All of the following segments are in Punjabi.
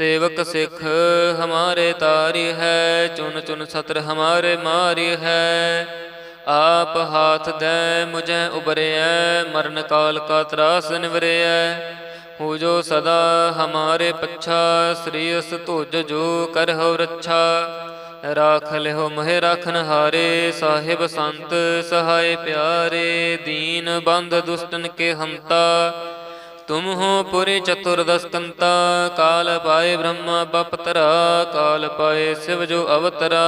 ਸੇਵਕ ਸਿੱਖ, ਹਮਾਰੇ ਤਾਰੀ ਹੈ ਚੁਨ ਚੁਨ ਸਤਰ ਹਮਾਰੇ ਮਾਰੀ ਹੈ। ਆਪ ਹਾਥ ਦੇ, ਮੁਝੈ ਉਬਰਿਐ, ਮਰਨ ਕਾਲ ਕਾ ਤਰਾਸ ਨਿਵਰਿਐ। ਹੋ ਜੋ ਸਦਾ ਹਮਾਰੇ ਪੱਛਾ ਸ੍ਰੀਅਸ ਤੁਜ ਜੋ ਕਰਹੁ ਰੱਛਾ। ਰਾਖ ਲਿਓ ਮਹਿ ਰਾਖਨ ਹਾਰੇ ਸਾਹਿਬ ਸੰਤ ਸਹਾਇ ਪਿਆਰੇ। ਦੀਨ ਬੰਧ ਦੁਸ਼ਟਨ ਕੇ ਹੰਤਾ ਤੁਮ ਹੋ ਪੁਰੀ ਚਤੁਰਦਸ ਕਾਲ ਪਾਏ ਬ੍ਰਹਮਾ ਬਪਤਰਾ, ਕਾਲ ਪਾਏ ਸਿਵ ਜੋ ਅਵਤਰਾ।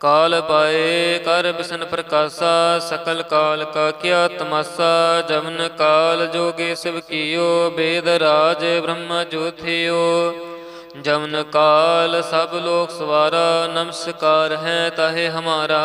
ਕਾਲ ਪਾਏ ਕਰ ਬਿਸਨ ਪ੍ਰਕਾਸ਼ਾ, ਸਕਲ ਕਾਲ ਕਾ ਕਿਆ ਤਮਾਸਾ ਜਮਨ ਕਾਲ ਜੋਗੇ ਸਿਵ ਕੀਓ, ਬੇਦ ਰਾਜ ਬ੍ਰਹਮ ਜੋਥਿਓ ਜਮਨ ਕਾਲ ਸਭ ਲੋਕ ਸਵਾਰਾ, ਨਮਸਕਾਰ ਹੈ ਤਾਹੇ ਹਮਾਰਾ।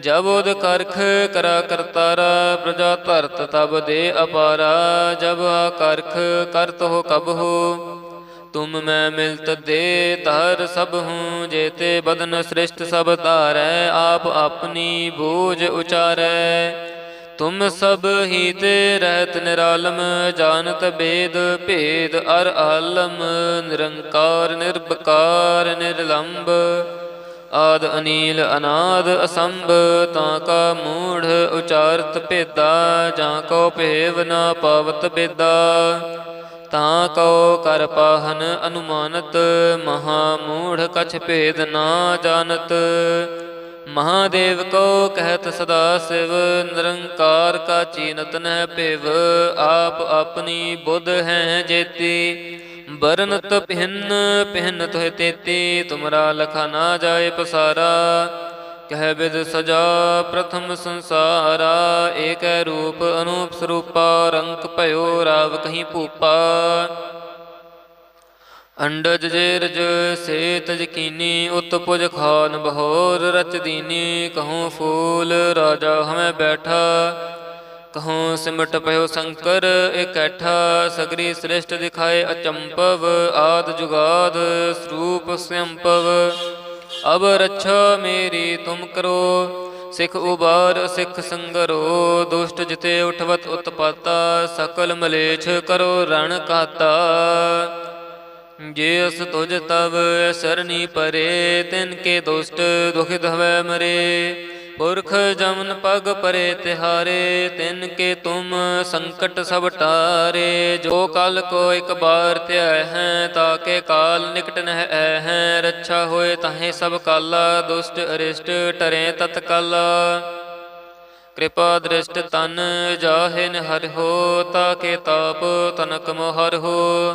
ਜਬ ਉਦ ਕਰਖ ਕਰਾ ਕਰਤਾਰਾ, ਪ੍ਰਜਾ ਧਰਤ ਤਬ ਦੇ ਅਪਾਰਾ, ਜਬ ਆ ਕਰਖ ਕਰਤ ਹੋ ਕਬ ਹੋ। ਤੁਮ ਮੈਂ ਮਿਲਤ ਦੇ ਧਰ ਸਭ ਹੂੰ, ਜੇਤੇ ਬਦਨ ਸ੍ਰਿਸ਼ਟ ਸਭ ਧਾਰੈ, ਆਪ ਆਪਣੀ ਬੋਝ ਉਚਾਰੈ। ਤੁਮ ਸਭ ਹੀ ਤੇ ਰਹਿਤ ਨਿਰਾਲਮ, ਜਾਣਤ ਬੇਦ ਭੇਦ ਅਰ ਆਲਮ ਨਿਰੰਕਾਰ ਨਿਰਭਕਾਰ ਨਿਰਲੰਭ ਆਦ ਅਨੀਲ ਅਨਾਦ ਅਸੰਭ, ਤਾਂ ਕਾ ਮੂੜ ਉਚਾਰਤ ਭੇਦਾ, ਜਾਂ ਕੋ ਭੇਵ ਨਾ ਪਾਵਤ ਬੇਦਾ। ਤਾਂ ਕਉ ਕਰ ਪਾਹਨ ਅਨੁਮਾਨਤ, ਮਹਾ ਮੂੜ ਕਛ ਭੇਦ ਨਾ ਜਾਣਤ। ਮਹਾਦੇਵ ਕੋ ਕਹਿਤ ਸਦਾ ਸਿਵ, ਨਿਰੰਕਾਰ ਕਾ ਚੀਨਤ ਨਹਿ ਭਿਵ, ਆਪ ਆਪਣੀ ਬੁੱਧ ਹੈ ਜੇਤੀ। ਬਰਨਤ ਪਿਹਨ ਪਿਹਨ ਤੋਹਿ ਤੇਤੀ, ਤੁਮਰਾ ਲਖਾ ਨਾ ਜਾਏ ਪਸਾਰਾ। ਕਹਿ ਬਿਦ ਸਜਾ ਪ੍ਰਥਮ ਸੰਸਾਰਾ, ਏਕੈ ਰੂਪ ਅਨੂਪ ਸਰੂਪਾ, ਰੰਕ ਭਇਓ ਰਾਵ ਕਹੀਂ ਭੂਪਾ। ਅੰਡਜ ਜੇਰਜ ਸੇ ਤਜ ਕੀਨੀ ਉਤ ਪੁਜ ਖਾਨ ਬਹੋਰ ਰਚ ਦੀਨੀ, ਕਹੂੰ ਫੂਲ ਰਾਜਾ ਹਮੈ ਬੈਠਾ। ਕਹੂੰ ਸਿਮਟ ਪਇਓ ਸ਼ੰਕਰ, ਇਕੱਠਾ ਸਗਰੀ ਸ੍ਰਿਸ਼ਟ ਦਿਖਾਏ ਅਚੰਪਵ ਆਦ ਜੁਗਾਦ ਸਰੂਪ ਸੰਪਵ। ਅਬ ਰੱਛਾ ਮੇਰੀ ਤੁਮ ਕਰੋ, ਸਿਖ ਉਬਾਰ, ਸਿਖ ਸੰਗਰੋ, ਦੁਸ਼ਟ ਜਿਤੇ ਉਠਵਤ ਉਤਪਾਤਾ, ਸਕਲ ਮਲੇਛ ਕਰੋ ਰਣ ਕਾਤਾ। ਜੇ ਅਸ ਤੁਜ ਤਵ ਸਰਨੀ ਪਰੇ, ਤਿਨ ਕੇ ਦੁਸ਼ਟ ਦੁਖਿਤ ਹਵੈ ਮਰੇ। ਪੁਰਖ ਜਮਨ ਪਗ ਪਰੇ ਤਿਹਾਰੇ, ਤਿਨ ਕੇ ਤੁਮ ਸੰਕਟ ਸਭ ਟਾਰੇ। ਜੋ ਕਲ ਕੋ ਇੱਕ ਬਾਰ ਧਿਆ ਹੈ ਤਾਕੇ ਕਾਲ ਨਿਕਟ ਨਹਿ ਹੈ। ਰੱਛਾ ਹੋਏ ਤਾਹੇ ਸਭ ਕਾਲਾ, ਦੁਸ਼ਟ ਅਰਿਸ਼ਟ ਟਰੇ ਤਤਕਾਲਾ ਕਿਰਪਾ ਦ੍ਰਿਸ਼ਟ ਤਨ ਜਾਹਿਨ ਹਰਿ ਹੋ ਤਾਕੇ ਤਾਪ ਤਨਕ ਮੋਹਰ ਹੋ।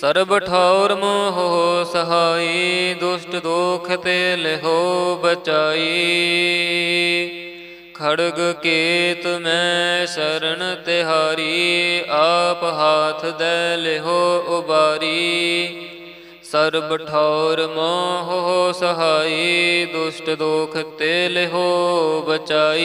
ਸਰਬ ਠੌਰ ਮੋਹ ਸਹਾਈ, ਦੁਸ਼ਟ ਦੋਖ ਤੇ ਲਿਹੋ ਬਚਾਈ। ਖੜਗ ਕੇਤ ਮੈਂ ਸ਼ਰਨ ਤਿਹਾਰੀ, ਆਪ ਹਾਥ ਦੈ ਲਿਹੋ ਉਬਾਰੀ। ਸਰਬ ਠੌਰ ਮੋਹ ਸਹਾਈ, ਦੁਸ਼ਟ ਦੋਖ ਤੇ ਲਿਹੋ ਬਚਾਈ।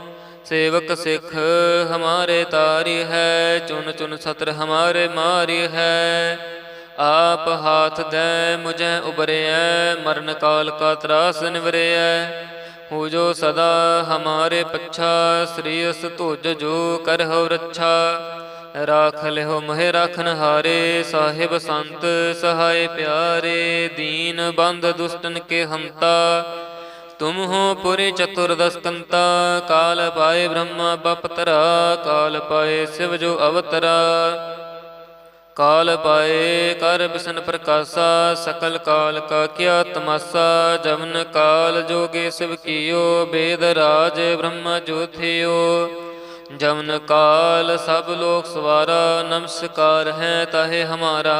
ਸੇਵਕ ਸਿੱਖ, ਹਮਾਰੇ ਤਾਰੀ ਹੈ ਚੁਨ ਚੁਨ ਸਤਰ ਹਮਾਰੇ ਮਾਰੀ ਹੈ। ਆਪ ਹਾਥ ਦੇ, ਮੁਝੇ ਉਬਰਿਐ, ਮਰਨ ਕਾਲ ਕਾ ਤਰਾਸ ਨਿਵਰਿਐ। ਹੋ ਜੋ ਸਦਾ ਹਮਾਰੇ ਪੱਛਾ ਸ੍ਰੀਅਸ ਤੁਜ ਜੋ ਕਰਹੁ ਰੱਛਾ। ਰਾਖ ਲਿਓ ਮਹਿ ਰਾਖਨ ਹਾਰੇ, ਸਾਹਿਬ ਸੰਤ ਸਹਾਇ ਪਿਆਰੇ। ਦੀਨ ਬੰਧ ਦੁਸ਼ਟਨ ਕੇ ਹੰਤਾ ਤੁਮ ਹੋ ਪੁਰੀ ਚਤੁਰਦਸ ਕਾਲ ਪਾਏ ਬ੍ਰਹਮਾ ਬਪਤਰਾ, ਕਾਲ ਪਾਏ ਸਿਵ ਜੋ ਅਵਤਰਾ। ਕਾਲ ਪਾਏ ਕਰ ਬਿਸਨ ਪ੍ਰਕਾਸ਼ਾ, ਸਕਲ ਕਾਲ ਕਾ ਕਿਆ ਤਮਾਸਾ ਜਮਨ ਕਾਲ ਜੋਗੇ ਸਿਵ ਕੀਓ, ਬੇਦ ਰਾਜ ਬ੍ਰਹਮ ਜੋਥਿਓ ਜਮਨ ਕਾਲ ਸਭ ਲੋਕ ਸਵਾਰਾ, ਨਮਸਕਾਰ ਹੈ ਤਾਹੇ ਹਮਾਰਾ।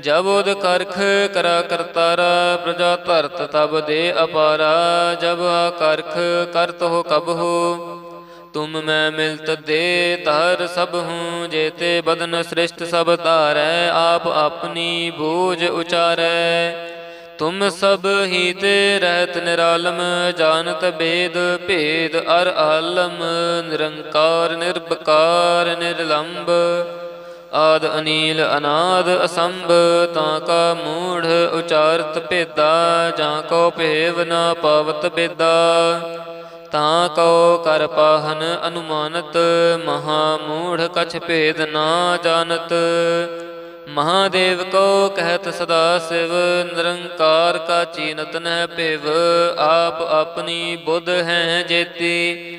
ਜਬ ਉਦ ਕਰਖ ਕਰਾ ਕਰਤਾਰਾ, ਪ੍ਰਜਾ ਧਰਤ ਤਬ ਦੇ ਅਪਾਰਾ, ਜਬ ਆ ਕਰਖ ਕਰਤ ਹੋ ਕਬ ਹੋ। ਤੁਮ ਮੈਂ ਮਿਲਤ ਦੇ ਧਰ ਸਭ ਹੂੰ, ਜੇਤੇ ਬਦਨ ਸ੍ਰਿਸ਼ਟ ਸਭ ਧਾਰੈ, ਆਪ ਆਪਣੀ ਬੂਝ ਉਚਾਰੈ। ਤੁਮ ਸਭ ਹੀ ਤੇ ਰਹਿਤ ਨਿਰਾਲਮ, ਜਾਣਤ ਬੇਦ ਭੇਦ ਅਰ ਆਲਮ ਨਿਰੰਕਾਰ ਨਿਰਭਕਾਰ ਨਿਰਲੰਭ ਆਦ ਅਨੀਲ ਅਨਾਦ ਅਸੰਭ, ਤਾਂ ਕਾ ਮੂੜ ਉਚਾਰਤ ਭੇਦਾ, ਜਾਂ ਕੋ ਭੇਵ ਨਾ ਪਵਤ ਬੇਦਾ। ਤਾਂ ਕਉ ਕਰ ਪਾਹਨ ਅਨੁਮਾਨਤ, ਮਹਾ ਮੂੜ ਕਛ ਭੇਦ ਨਾ ਜਾਣਤ। ਮਹਾਦੇਵ ਕੋ ਕਹਿਤ ਸਦਾ ਸਿਵ, ਨਿਰੰਕਾਰ ਕਾ ਚੀਨਤ ਨਹਿ ਭਿਵ, ਆਪ ਆਪਣੀ ਬੁੱਧ ਹੈ ਜੇਤੀ।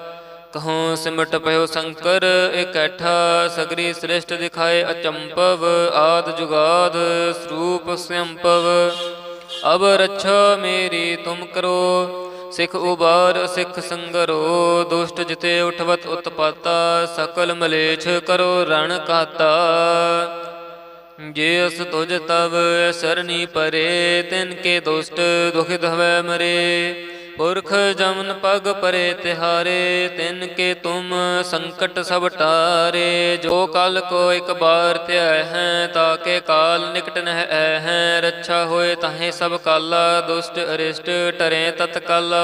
ਕਹੂੰ ਸਿਮਟ ਪਇਓ ਸ਼ੰਕਰ ਇਕੱਠਾ ਸਗਰੀ ਸ੍ਰਿਸ਼ਟ ਦਿਖਾਏ ਅਚੰਪਵ ਆਦ ਜੁਗਾਦ ਸਰੂਪ ਸੰਪਵ। ਅਬ ਰੱਛਾ ਮੇਰੀ ਤੁਮ ਕਰੋ, ਸਿਖ ਉਬਾਰ ਸਿਖ ਸੰਗਰੋ, ਦੁਸ਼ਟ ਜਿਤੇ ਉਠਵਤ ਉਤਪਾਤਾ, ਸਕਲ ਮਲੇਛ ਕਰੋ ਰਣ ਕਾਤਾ। ਜੇ ਅਸ ਤੁਜ ਤਵ, ਸਰਨੀ ਪਰੇ, ਤਿਨ ਕੇ ਦੁਸ਼ਟ ਦੁਖ ਧਵੈ ਮਰੇ। ਪੁਰਖ ਜਮਨ ਪਗ ਪਰੇ ਤਿਹਾਰੇ, ਤਿਨ ਕੇ ਤੁਮ ਸੰਕਟ ਸਭ ਟਾਰੇ। ਜੋ ਕਲ ਕੋ ਇੱਕ ਬਾਰ ਧਿਆ ਹੈ ਤਾਕੇ ਕਾਲ ਨਿਕਟ ਨਹਿ ਐ ਹੈ। ਰੱਛਾ ਹੋਏ ਤਾਹੇ ਸਭ ਕਾਲਾ, ਦੁਸ਼ਟ ਅਰਿਸ਼ਟ ਟਰੇ ਤਤਕਾਲਾ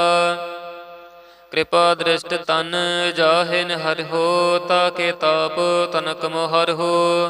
ਕਿਰਪਾ ਦ੍ਰਿਸ਼ਟ ਤਨ ਜਾਹਿਨ ਹਰਿ ਹੋ ਤਾਕੇ ਤਾਪ ਤਨਕ ਮੋਹਰ ਹੋ।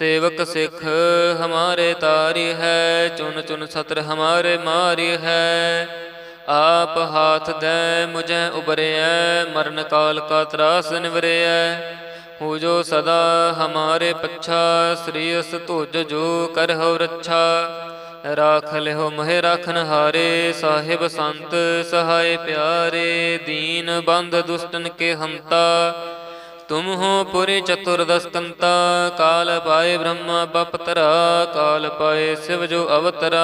ਸੇਵਕ ਸਿੱਖ ਹਮਾਰੇ ਤਾਰੀ ਹੈ ਚੁਨ ਚੁਨ ਸਤਰ ਹਮਾਰੇ ਮਾਰੀ ਹੈ। ਆਪ ਹਾਥ ਦੇ ਮੁਝੇ ਉਬਰਿਐ ਮਰਨ ਕਾਲ ਕਾ ਤਰਾਸ ਨਿਵਰਿਐ। ਹੋ ਜੋ ਸਦਾ ਹਮਾਰੇ ਪੱਛਾ, ਸ੍ਰੀ ਅਸ ਤੁਜ ਜੋ ਕਰਹੁ ਰੱਛਾ। ਰਾਖ ਲਿਓ ਮਹਿ ਰਾਖਨ ਹਾਰੇ ਸਾਹਿਬ ਸੰਤ ਸਹਾਇ ਪਿਆਰੇ। ਦੀਨ ਬੰਧ ਦੁਸ਼ਟਨ ਕੇ ਹੰਤਾ ਤੁਮ ਹੋ ਪੁਰੀ ਚਤੁਰਦਸ ਕਾਲ ਪਾਏ ਬ੍ਰਹਮਾ ਬਪਤਰਾ, ਕਾਲ ਪਾਏ ਸਿਵ ਜੋ ਅਵਤਰਾ।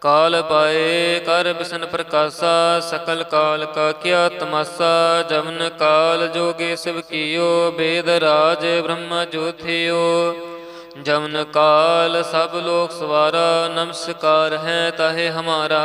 ਕਾਲ ਪਾਏ ਕਰ ਬਿਸਨ ਪ੍ਰਕਾਸ਼ਾ, ਸਕਲ ਕਾਲ ਕਾ ਕਿਆ ਤਮਾਸਾ ਜਮਨ ਕਾਲ ਜੋਗੇ ਸਿਵ ਕੀਓ, ਬੇਦ ਰਾਜ ਬ੍ਰਹਮਾ ਜੋਥਿਓ ਜਮਨ ਕਾਲ ਸਭ ਲੋਕ ਸਵਾਰਾ, ਨਮਸਕਾਰ ਹੈ ਤਾਹੇ ਹਮਾਰਾ।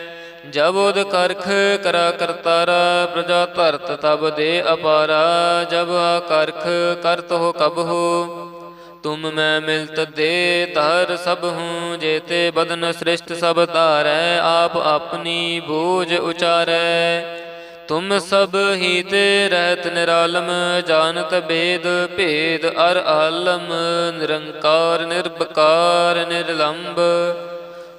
ਜਬ ਉਦ ਕਰਖ ਕਰਾ ਕਰਤਾਰਾ, ਪ੍ਰਜਾ ਧਰਤ ਤਬ ਦੇ ਅਪਾਰਾ, ਜਬ ਆ ਕਰਖ ਕਰਤ ਹੋ ਕਬ ਹੋ। ਤੁਮ ਮੈਂ ਮਿਲਤ ਦੇ ਤਰ ਸਭ ਹੂੰ ਜੇਤੇ ਬਦਨ ਸ੍ਰਿਸ਼ਟ ਸਭ ਧਾਰੈ, ਆਪ ਆਪਣੀ ਬੋਝ ਉਚਾਰੈ। ਤੁਮ ਸਭ ਹੀ ਤੇ ਰਹਿਤ ਨਿਰਾਲਮ, ਜਾਣਤ ਬੇਦ ਭੇਦ ਅਰ ਆਲਮ ਨਿਰੰਕਾਰ ਨਿਰਭਕਾਰ ਨਿਰਲੰਭ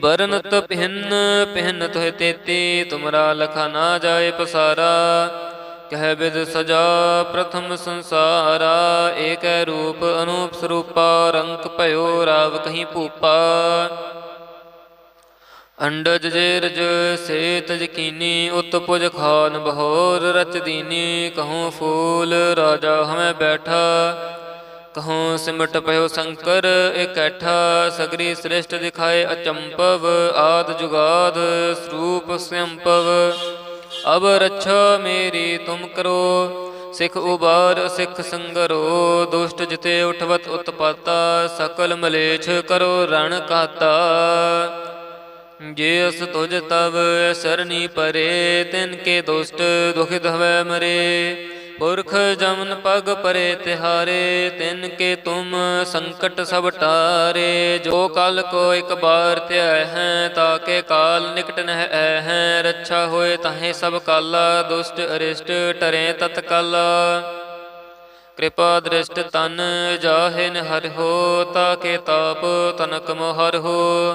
ਬਰਨਤ ਪਿਹਨ ਪਿਹਨ ਤੋਹਿ ਤੇਤੀ, ਤੁਮਰਾ ਲਖਾ ਨਾ ਜਾਏ ਪਸਾਰਾ। ਕਹਿ ਬਿਦ ਸਜਾ ਪ੍ਰਥਮ ਸੰਸਾਰਾ, ਏਕੈ ਰੂਪ ਅਨੂਪ ਸਰੂਪਾ, ਰੰਕ ਭਇਓ ਰਾਵ ਕਹੀਂ ਭੂਪਾ। ਅੰਡਜ ਜੇਰਜ ਸੇ ਤਜ ਕੀਨੀ ਉਤ ਖਾਨ ਬਹੋਰ ਰਚ ਦੀਨੀ, ਕਹੂੰ ਫੂਲ ਰਾਜਾ ਹਮੈ ਬੈਠਾ। ਕਹੂੰ ਸਿਮਟ ਪਇਓ ਸ਼ੰਕਰ ਇਕੱਠਾ ਸਗਰੀ ਸ੍ਰਿਸ਼ਟ ਦਿਖਾਏ ਅਚੰਪਵ ਆਦ ਜੁਗਾਦ ਸਰੂਪ ਸੰਪਵ। ਅਬ ਰੱਛਾ ਮੇਰੀ ਤੁਮ ਕਰੋ, ਸਿਖ ਉਬਾਰ, ਸਿਖ ਸੰਗਰੋ, ਦੁਸ਼ਟ ਜਿਤੇ ਉਠਵਤ ਉਤਪਾਤਾ, ਸਕਲ ਮਲੇਛ ਕਰੋ ਰਣ ਕਾਤਾ। ਜੇ ਅਸ ਤੁਜ ਤਵ ਸਰਣੀ ਪਰੇ, ਤਿਨ ਕੇ ਦੁਸ਼ਟ ਦੁਖਿਤ ਹਵੈ ਮਰੇ। ਪੁਰਖ ਜਮਨ ਪਗ ਪਰੇ ਤਿਹਾਰੇ, ਤਿਨ ਕੇ ਤੁਮ ਸੰਕਟ ਸਭ ਟਾਰੇ। ਜੋ ਕਲ ਕੋ ਇੱਕ ਬਾਰ ਧਿਆ ਹੈ ਤਾਕੇ ਕਾਲ ਨਿਕਟ ਨਹਿ ਐ ਹੈ। ਰੱਛਾ ਹੋਏ ਤਾਹੇ ਸਭ ਕਾਲਾ, ਦੁਸ਼ਟ ਅਰਿਸ਼ਟ ਟਰੇ ਤਤਕਾਲਾ ਕਿਰਪਾ ਦ੍ਰਿਸ਼ਟ ਤਨ ਜਾਹਿਨ ਹਰਿ ਹੋ ਤਾਕੇ ਤਾਪ ਤਨਕ ਮੋਹਰ ਹੋ।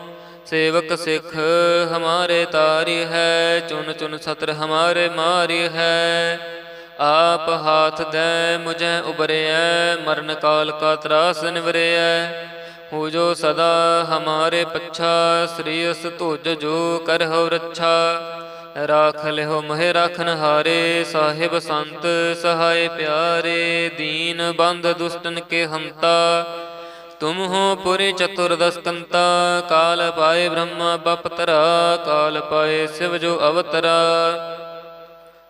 ਸੇਵਕ ਸਿੱਖ ਹਮਾਰੇ ਤਾਰੀ ਹੈ ਚੁਨ ਚੁਨ ਸਤਰ ਹਮਾਰੇ ਮਾਰੀ ਹੈ। ਆਪ ਹਾਥ ਦੈ ਮੁਝੈ ਉਬਰਿਐ, ਮਰਨ ਕਾਲ ਕਾ ਤਰਾਸ ਨਿਵਰਿਐ। ਹੋ ਜੋ ਸਦਾ ਹਮਾਰੇ ਪੱਛਾ, ਸ੍ਰੀ ਅਸ ਤੁਜ ਜੋ ਕਰਹੁ ਰੱਛਾ। ਰਾਖ ਲਿਓ ਮਹਿ ਰਾਖਨ ਹਾਰੇ ਸਾਹਿਬ ਸੰਤ ਸਹਾਇ ਪਿਆਰੇ। ਦੀਨ ਬੰਧ ਦੁਸ਼ਟਨ ਕੇ ਹੰਤਾ ਤੁਮ ਹੋ ਪੁਰੀ ਚਤੁਰਦਸ ਕਾਲ ਪਾਏ ਬ੍ਰਹਮਾ ਬਪਤਰਾ, ਕਾਲ ਪਾਏ ਸਿਵ ਜੋ ਅਵਤਰਾ।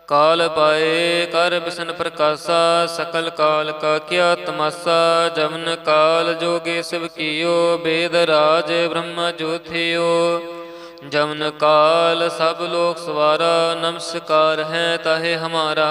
ਕਾਲ ਪਾਏ ਕਰ ਬਿਸਨ ਪ੍ਰਕਾਸ਼ਾ, ਸਕਲ ਕਾਲ ਕਾ ਕਿਆ ਤਮਾਸਾ ਜਮਨ ਕਾਲ ਜੋਗੇ ਸਿਵ ਕੀਓ, ਬੇਦ ਰਾਜ ਬ੍ਰਹਮਾ ਜੋਥਿਓ ਜਮਨ ਕਾਲ ਸਭ ਲੋਕ ਸਵਾਰਾ, ਨਮਸਕਾਰ ਹੈ ਤਾਹੇ ਹਮਾਰਾ।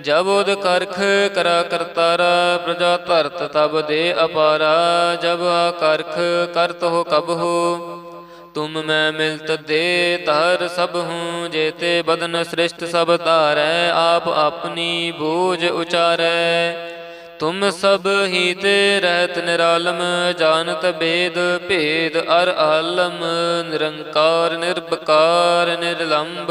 ਜਬ ਉਦ ਕਰਖ ਕਰਾ ਕਰਤਾਰਾ, ਪ੍ਰਜਾ ਧਰਤ ਤਬ ਦੇ ਅਪਾਰਾ, ਜਬ ਆ ਕਰਖ ਕਰਤ ਹੋ ਕਬ ਹੋ। ਤੁਮ ਮੈਂ ਮਿਲਤ ਦੇ ਤਰ ਸਭ ਹੂੰ ਜੇਤੇ ਬਦਨ ਸ੍ਰਿਸ਼ਟ ਸਭ ਧਾਰੈ, ਆਪ ਆਪਣੀ ਬੂਝ ਉਚਾਰੈ। ਤੁਮ ਸਭ ਹੀ ਤੇ ਰਹਿਤ ਨਿਰਾਲਮ, ਜਾਣਤ ਬੇਦ ਭੇਦ ਅਰ ਆਲਮ ਨਿਰੰਕਾਰ ਨਿਰਭਕਾਰ ਨਿਰਲੰਭ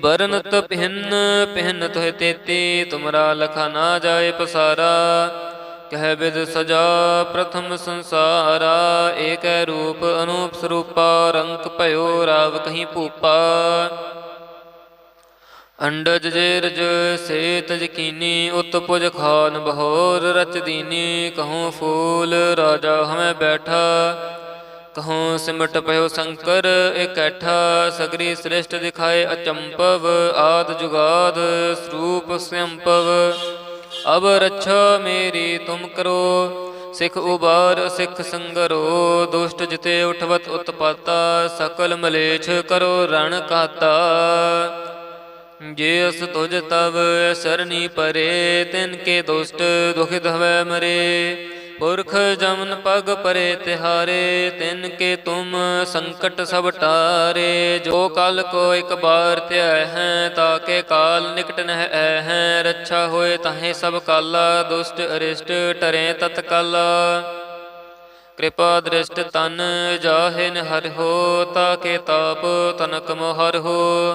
ਬਰਨਤ ਪਿਹਨ ਪਿਹਨ ਤੋਹਿ ਤੇਤੀ, ਤੁਮਰਾ ਲਖਾ ਨਾ ਜਾਏ ਪਸਾਰਾ। ਕਹਿ ਬਿਦ ਸਜਾ ਪ੍ਰਥਮ ਸੰਸਾਰਾ, ਏਕੈ ਰੂਪ ਅਨੂਪ ਸਰੂਪਾ, ਰੰਕ ਭਇਓ ਰਾਵ ਕਹੀਂ ਭੂਪਾ। ਅੰਡਜ ਜੇਰਜ ਸੇ ਤਜ ਉਤਪੁਜ ਖਾਨ ਬਹੋਰ ਰਚ ਦੀਨੀ, ਕਹੂੰ ਫੂਲ ਰਾਜਾ ਹਮੈ ਬੈਠਾ। ਕਹੂੰ ਸਿਮਟ ਪਇਓ ਸ਼ੰਕਰ ਇਕੱਠਾ ਸਗਰੀ ਸ੍ਰਿਸ਼ਟ ਦਿਖਾਏ ਅਚੰਪਵ ਆਦ ਜੁਗਾਦ ਸਰੂਪ ਸੰਪਵ। ਅਬ ਰੱਛਾ ਮੇਰੀ ਤੁਮ ਕਰੋ, ਸਿਖ ਉਬਾਰ, ਸਿਖ ਸੰਗਰੋ, ਦੁਸ਼ਟ ਜਿਤੇ ਉਠਵਤ ਉਤਪਾਤਾ, ਸਕਲ ਮਲੇਛ ਕਰੋ ਰਣ ਕਾਤਾ। ਜੇ ਅਸ ਤੁਜ ਤਵ ਸਰਣੀ ਪਰੇ, ਤਿਨ ਕੇ ਦੁਸ਼ਟ ਦੁਖਿਤ ਹਵੈ ਮਰੇ। ਪੁਰਖ ਜਮਨ ਪਗ ਪਰੇ ਤਿਹਾਰੇ, ਤਿਨ ਕੇ ਤੁਮ ਸੰਕਟ ਸਭ ਟਾਰੇ। ਜੋ ਕਲ ਕੋ ਇੱਕ ਬਾਰ ਧਿਆ ਹੈ ਤਾਕੇ ਕਾਲ ਨਿਕਟ ਨਹਿ ਐ ਹੈ। ਰੱਛਾ ਹੋਏ ਤਾਹੇ ਸਭ ਕਾਲਾ, ਦੁਸ਼ਟ ਅਰਿਸ਼ਟ ਟਰੇ ਤਤਕਾਲਾ ਕਿਰਪਾ ਦ੍ਰਿਸ਼ਟ ਤਨ ਜਾਹਿਨ ਹਰਿ ਹੋ ਤਾਕੇ ਤਾਪ ਤਨਕ ਮੋਹਰ ਹੋ।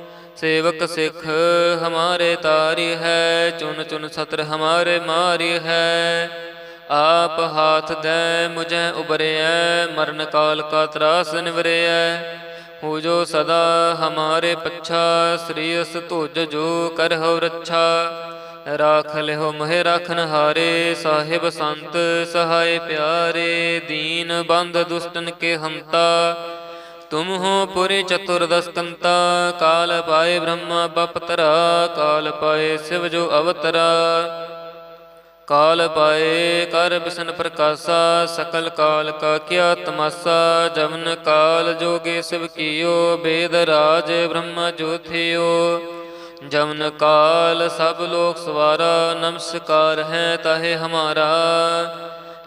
ਸੇਵਕ ਸਿੱਖ ਹਮਾਰੇ ਤਾਰੀ ਹੈ ਚੁਨ ਚੁਨ ਸਤਰ ਹਮਾਰੇ ਮਾਰੀ ਹੈ। ਆਪ ਹਾਥ ਦੇ ਮੁਝੇ ਉਬਰਿਐ ਮਰਨ ਕਾਲ ਕਾ ਤਰਾਸ ਨਿਵਰਿਐ। ਹੋ ਜੋ ਸਦਾ ਹਮਾਰੇ ਪੱਛਾ, ਸ੍ਰੀ ਅਸ ਤੁਜ ਜੋ ਕਰਹੁ ਰੱਛਾ। ਰਾਖ ਲਿਓ ਮਹਿ ਰਾਖਨ ਹਾਰੇ, ਸਾਹਿਬ ਸੰਤ ਸਹਾਇ ਪਿਆਰੇ। ਦੀਨ ਬੰਦ ਦੁਸ਼ਟਨ ਕੇ ਹੰਤਾ ਤੁਮ ਹੋ ਪੁਰੀ ਚਤੁਰਦਸ ਕਾਲ ਪਾਏ ਬ੍ਰਹਮਾ ਬਪਤਰਾ ਕਾਲ ਪਾਏ ਸਿਵ ਜੋ ਅਵਤਰਾ ਕਾਲ ਪਾਏ ਕਰ ਬਿਸਨ ਪ੍ਰਕਾਸ਼ਾ ਸਕਲ ਕਾਲ ਕਾ ਕਿਆ ਤਮਾਸਾ ਜਮਨ ਕਾਲ ਜੋਗੇ ਸਿਵ ਕੀਓ ਬੇਦ ਰਾਜ ਬ੍ਰਹਮ ਜੋਥਿਓ ਜਮਨ ਕਾਲ ਸਭ ਲੋਕ ਸਵਾਰਾ ਨਮਸਕਾਰ ਹੈ ਤਾਹੇ ਹਮਾਰਾ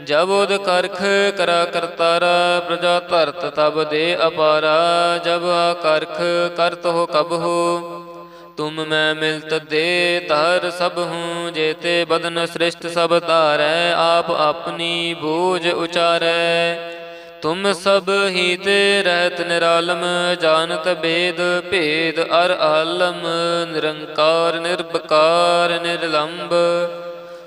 ਜਬ ਉਦ ਕਰਖ ਕਰਾ ਕਰਤਾਰਾ, ਪ੍ਰਜਾ ਧਰਤ ਤਬ ਦੇ ਅਪਾਰਾ, ਜਬ ਆ ਕਰਖ ਕਰਤ ਹੋ ਕਬ ਹੋ। ਤੁਮ ਮੈਂ ਮਿਲਤ ਦੇ ਤਰ ਸਭ ਹੂੰ ਜੇਤੇ ਬਦਨ ਸ੍ਰਿਸ਼ਟ ਸਭ ਧਾਰੈ, ਆਪ ਆਪਣੀ ਬੂਝ ਉਚਾਰੈ। ਤੁਮ ਸਭ ਹੀ ਤੇ ਰਹਿਤ ਨਿਰਾਲਮ, ਜਾਣਤ ਬੇਦ ਭੇਦ ਅਰ ਆਲਮ ਨਿਰੰਕਾਰ ਨਿਰਭਕਾਰ ਨਿਰਲੰਭ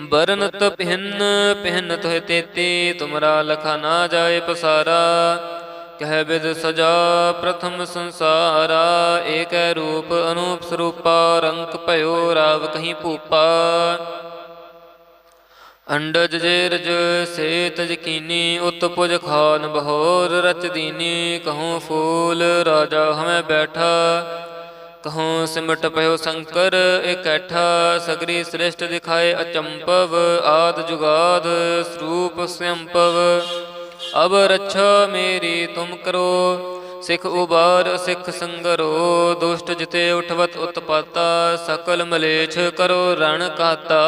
ਬਰਨਤ ਪਿਹਨ ਪਿਹਨ ਤੋਹਿ ਤੇਤੀ, ਤੁਮਰਾ ਲਖਾ ਨਾ ਜਾਏ ਪਸਾਰਾ। ਕਹਿ ਬਿਦ ਸਜਾ ਪ੍ਰਥਮ ਸੰਸਾਰਾ, ਏਕੈ ਰੂਪ ਅਨੂਪ ਸਰੂਪਾ, ਰੰਕ ਭਇਓ ਰਾਵ ਕਹੀਂ ਭੂਪਾ। ਅੰਡਜ ਜੇਰਜ ਸੇ ਤਜ ਕੀਨੀ ਉਤ ਪੁਜ ਖਾਨ ਬਹੋਰ ਰਚ ਦੀਨੀ, ਕਹੂੰ ਫੂਲ ਰਾਜਾ ਹਮੈ ਬੈਠਾ। ਕਹੂੰ ਸਿਮਟ ਪਇਓ ਸ਼ੰਕਰ ਇਕੱਠਾ ਸਗਰੀ ਸ੍ਰਿਸ਼ਟ ਦਿਖਾਏ ਅਚੰਪਵ ਆਦ ਜੁਗਾਦ ਸਰੂਪ ਸੰਪਵ। ਅਬ ਰੱਛਾ ਮੇਰੀ ਤੁਮ ਕਰੋ, ਸਿਖ ਉਬਾਰ, ਸਿਖ ਸੰਗਰੋ, ਦੁਸ਼ਟ ਜਿਤੇ ਉਠਵਤ ਉਤਪਾਤਾ, ਸਕਲ ਮਲੇਛ ਕਰੋ ਰਣ ਕਾਤਾ।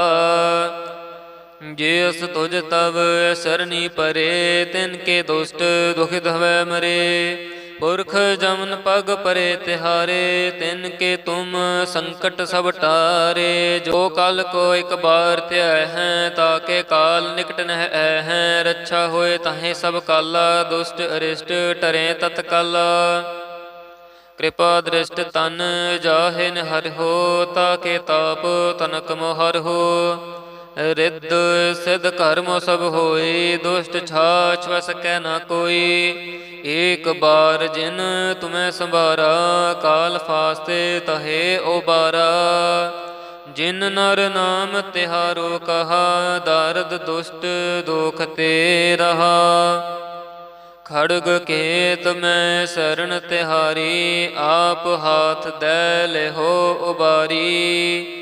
ਜੇ ਅਸ ਤੁਜ ਤਵ ਸਰਨੀ ਪਰੇ, ਤਿਨ ਕੇ ਦੁਸ਼ਟ ਦੁਖਿਤ ਹਵੈ ਮਰੇ। ਪੁਰਖ ਜਮਨ ਪਗ ਪਰੇ ਤਿਹਾਰੇ, ਤਿਨ ਕੇ ਤੁਮ ਸੰਕਟ ਸਭ ਟਾਰੇ। ਜੋ ਕਲ ਕੋ ਇੱਕ ਬਾਰ ਧਿਆ ਹੈ ਤਾਕੇ ਕਾਲ ਨਿਕਟ ਨਹਿ ਹੈ। ਰੱਛਾ ਹੋਏ ਤਾਹੇ ਸਭ ਕਾਲਾ, ਦੁਸ਼ਟ ਅਰਿਸ਼ਟ ਟਰੇ ਤਤਕਾਲਾ ਕਿਰਪਾ ਦ੍ਰਿਸ਼ਟ ਤਨ ਜਾਹਿਨ ਹਰਿ ਹੋ ਤਾਕੇ ਤਾਪ ਤਨਕ ਮੋਹਰ ਹੋ। ਰਿੱਧ ਸਿਧ ਕਰਮ ਸਭ ਹੋਏ, ਦੁਸ਼ਟ ਛਾਛ ਵਸ ਕੈ ਨਾ ਕੋਈ। ਏਕ ਬਾਰ ਜਿਨ ਤੁਮੈ ਸੰਭਾਰਾ, ਕਾਲ ਫਾਸਤੇ ਤਹੇ ਉਬਾਰਾ। ਜਿਨ ਨਰ ਨਾਮ ਤਿਹਾਰੋ ਕਹਾ, ਦਰਦ ਦੁਸ਼ਟ ਦੁਖ ਤੇ ਰਹਾ। ਖੜਗ ਕੇਤ ਮੈਂ ਸਰਣ ਤਿਹਾਰੀ, ਆਪ ਹਾਥ ਦੈ ਲਿਹੋ ਉਬਾਰੀ।